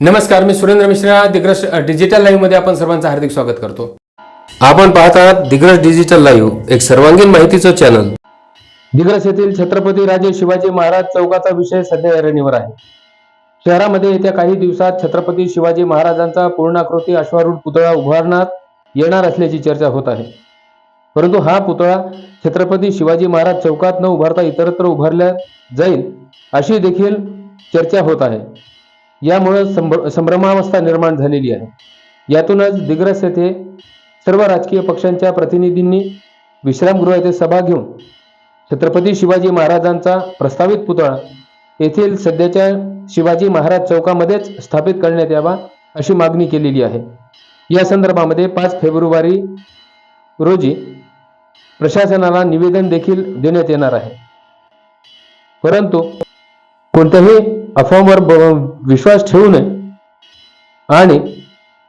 नमस्कार मी सुरेंद्र मिश्रा. दिग्रस डिजिटल लाईव्हमध्ये आपण सर्वांचं हार्दिक स्वागत करतो. आपण पाहत आहात दिग्रस डिजिटल लाईव्ह एक सर्वांगीण माहितीचं चॅनल दिग्रस येथील छत्रपती राजे शिवाजी महाराज चौकाचा विषय सध्या ऐरणीवर आहे. शहरामध्ये येत्या काही दिवसात छत्रपती शिवाजी महाराजांचा पूर्णाकृती अश्वारूढ पुतळा उभारण्यात येणार असल्याची चर्चा होत आहे. परंतु हा पुतळा छत्रपती शिवाजी महाराज चौकात न उभारता इतरत्र उभारल्या जाईल अशी देखील चर्चा होत आहे. यामुळे संभ्र संभ्रमावस्था निर्माण झालेली आहे. यातूनच दिग्रस येथे सर्व राजकीय पक्षांच्या प्रतिनिधींनी विश्रामगृह येथे सभा घेऊन छत्रपती शिवाजी महाराजांचा प्रस्तावित पुतळा येथील सध्याच्या शिवाजी महाराज चौकामध्येच स्थापित करण्यात यावा अशी मागणी केलेली आहे. या संदर्भामध्ये पाच फेब्रुवारी रोजी प्रशासनाला निवेदन देखील देण्यात येणार आहे. परंतु कोणत्याही अफवांवर विश्वास ठेवू नये. आणि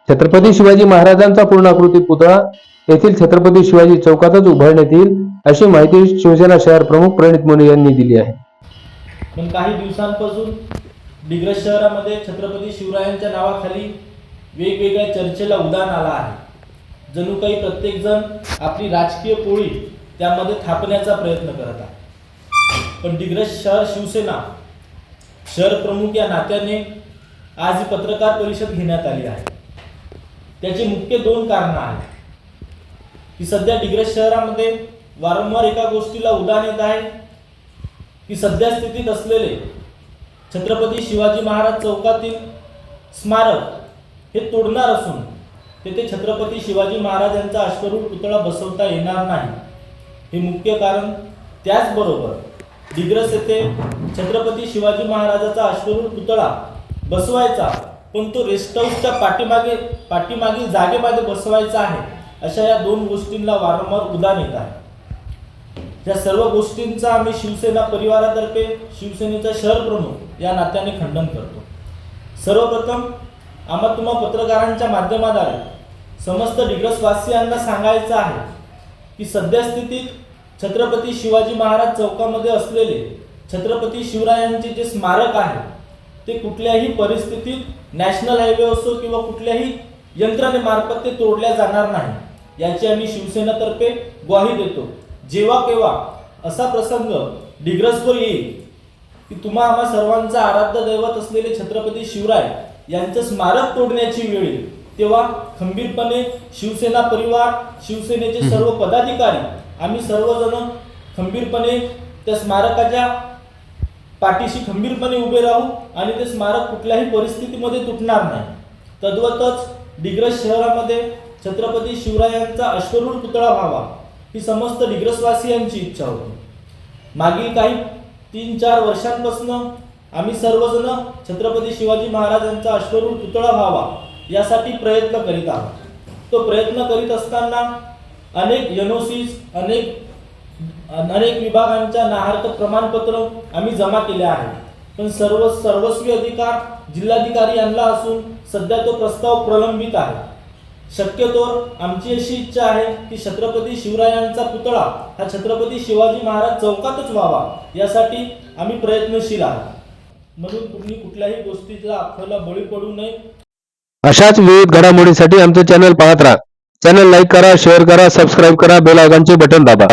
छत्रपती शिवाजी महाराजांचा पूर्णाकृती पुतळा येथील छत्रपती शिवाजी चौकातच उभारण्यात येईल अशी माहिती शिवसेना शहर प्रमुख प्रणित मुने यांनी दिली आहे. पण काही दिवसांपासून दिग्रज शहरामध्ये छत्रपती शिवरायांच्या नावाखाली वेगवेगळ्या चर्चेला उदान आला आहे. जणू काही प्रत्येकजण आपली राजकीय पोळी त्यामध्ये थापण्याचा प्रयत्न करत आहे. पण दिग्रस शहर शिवसेना शहर प्रमुख या नात्याने आज ही पत्रकार परिषद घेण्यात आली आहे. त्याची मुख्य दोन कारणं आहेत. की सध्या डिग्रज शहरामध्ये वारंवार एका गोष्टीला उदाहरण येत आहे की सध्या स्थितीत असलेले छत्रपती शिवाजी महाराज चौकातील स्मारक हे तोडणार असून तेथे छत्रपती शिवाजी महाराज यांचा अश्वरूढ पुतळा बसवता येणार नाही. हे मुख्य कारण त्याचबरोबर दिग्रस येथे छत्रपती शिवाजी महाराजाचा अश्वरूढ पुतळा बसवायचा. पण तो रेस्ट हाऊसच्या पाठीमागे पाठीमागील जागेमध्ये बसवायचा आहे. अशा या दोन गोष्टींना वारंवार उदाहरण येत आहे. या सर्व गोष्टींचा आम्ही शिवसेना परिवारातर्फे शिवसेनेचा शहर प्रमुख या नात्याने खंडन करतो. सर्वप्रथम आम्हा तुम्हा पत्रकारांच्या माध्यमाद्वारे समस्त डिग्रसवासियांना सांगायचं आहे की सध्या स्थितीत छत्रपती शिवाजी महाराज चौकामध्ये असलेले छत्रपती शिवरायांचे जे स्मारक आहे ते कुठल्याही परिस्थितीत नॅशनल हायवे असो किंवा कुठल्याही यंत्रणेमार्फत ते तोडल्या जाणार नाही. याची आम्ही शिवसेनेतर्फे ग्वाही देतो. जेव्हा केव्हा असा प्रसंग डिग्रसवर येईल की तुम्हा आम्हा सर्वांचा आराध्य दैवत असलेले छत्रपती शिवराय यांचं स्मारक तोडण्याची वेळ येईल तेव्हा खंबीरपणे शिवसेना परिवार शिवसेनेचे सर्व पदाधिकारी आम्ही सर्वजण खंबीरपणे त्या स्मारकाच्या पाठीशी खंबीरपणे उभे राहू आणि ते स्मारक कुठल्याही परिस्थितीमध्ये तुटणार नाही. तद्वतच डिग्रस शहरामध्ये छत्रपती शिवरायांचा अश्वरूढ पुतळा व्हावा ही समस्त डिग्रसवासियांची इच्छा होती. मागील काही तीन चार वर्षांपासून आम्ही सर्वजण छत्रपती शिवाजी महाराजांचा अश्वरूढ पुतळा व्हावा यासाठी प्रयत्न करीत आहोत. तो प्रयत्न करीत असताना अनेक एनओसीज अनेक अनेक विभागांच्या नाहर्क प्रमाणपत्र आम्ही जमा केले आहे पण सर्व सर्वस्वी अधिकार जिल्हाधिकारी यांना असून सध्या तो प्रस्ताव प्रलंबित आहे. शक्यतो आमची अशी इच्छा आहे की छत्रपती शिवरायांचा पुतळा हा छत्रपती शिवाजी महाराज चौकातच व्हावा यासाठी आम्ही प्रयत्नशील आहोत. म्हणून तुम्ही कुठल्याही गोष्टीला अफवेला बळी पडू नये. अशाच विविध घडामोडीसाठी आमचं चॅनल पाहत राहा. चॅनल लाईक करा शेअर करा सबस्क्राईब करा बेल आयकॉनचे बटन दाबा.